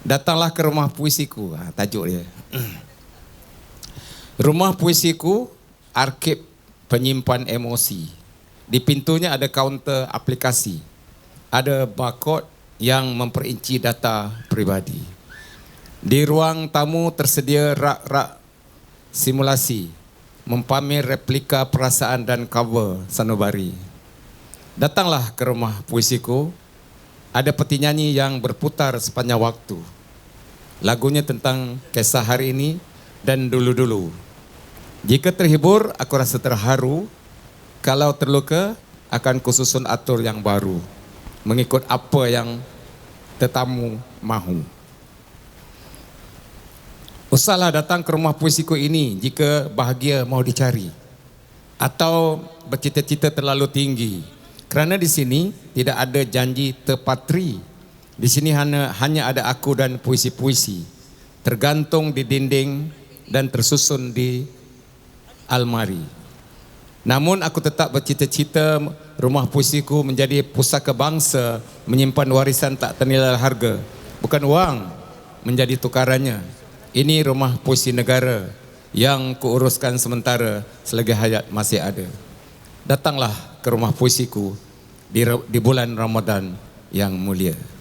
Datanglah ke rumah puisiku. Ha, tajuk dia. rumah puisiku, arkib penyimpan emosi. Di pintunya ada kaunter aplikasi. Ada barcode yang memperinci data pribadi. Di ruang tamu tersedia rak-rak simulasi mempamer replika perasaan dan cover sanubari. Datanglah ke rumah puisiku. Ada peti nyanyi yang berputar sepanjang waktu. Lagunya tentang kisah hari ini dan dulu-dulu. Jika terhibur, aku rasa terharu. Kalau terluka, akan kususun atur yang baru. Mengikut apa yang tetamu mahu. Usahlah datang ke rumah puisiku ini jika bahagia mau dicari. Atau bercita-cita terlalu tinggi. Kerana di sini tidak ada janji terpatri. Di sini hanya, hanya ada aku dan puisi-puisi. Tergantung di dinding dan tersusun di almari. Namun aku tetap bercita-cita rumah puisiku menjadi pusaka bangsa menyimpan warisan tak ternilai harga. Bukan wang menjadi tukarannya. Ini rumah puisi negara yang kuuruskan sementara selagi hayat masih ada. Datanglah ke rumah puisiku di, di bulan Ramadan yang mulia.